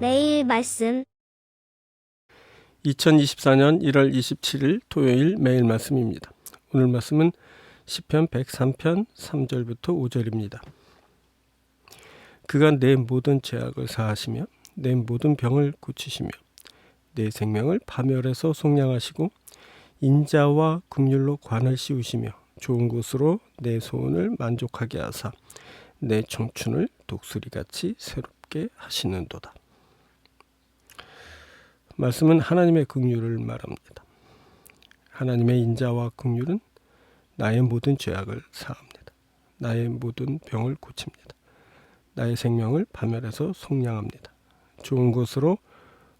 말씀 2024년 1월 27일 토요일 매일 말씀입니다. 오늘 말씀은 시편 103편 3절부터 5절입니다. 그가 내 모든 죄악을 사하시며 내 모든 병을 고치시며 내 생명을 파멸해서 속량하시고 인자와 긍휼로 관을 씌우시며 좋은 곳으로 내 소원을 만족하게 하사 내 청춘을 독수리같이 새롭게 하시는도다. 말씀은 하나님의 긍휼을 말합니다. 하나님의 인자와 긍휼은 나의 모든 죄악을 사합니다. 나의 모든 병을 고칩니다. 나의 생명을 파멸해서 속량합니다. 좋은 것으로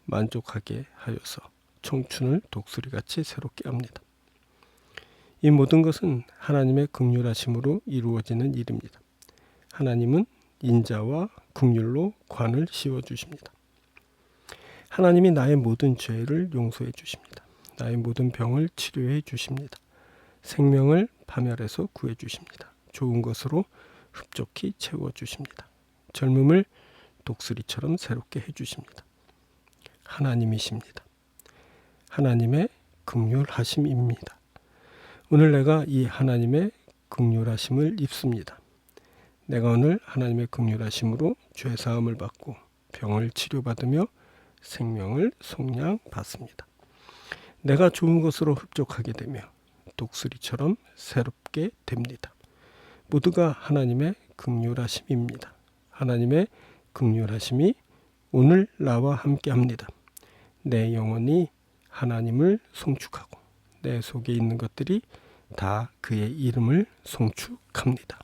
만족하게 하여서 청춘을 독수리같이 새롭게 합니다. 이 모든 것은 하나님의 긍휼하심으로 이루어지는 일입니다. 하나님은 인자와 긍휼로 관을 씌워 주십니다. 하나님이 나의 모든 죄를 용서해 주십니다. 나의 모든 병을 치료해 주십니다. 생명을 파멸해서 구해 주십니다. 좋은 것으로 흡족히 채워 주십니다. 젊음을 독수리처럼 새롭게 해 주십니다. 하나님이십니다. 하나님의 극률하심입니다. 오늘 내가 이 하나님의 극률하심을 입습니다. 내가 오늘 하나님의 극률하심으로 죄 사함을 받고 병을 치료받으며 생명을 속량받습니다. 내가 좋은 것으로 흡족하게 되며 독수리처럼 새롭게 됩니다. 모두가 하나님의 극률하심입니다. 하나님의 극률하심이 오늘 나와 함께 합니다. 내 영혼이 하나님을 송축하고 내 속에 있는 것들이 다 그의 이름을 송축합니다.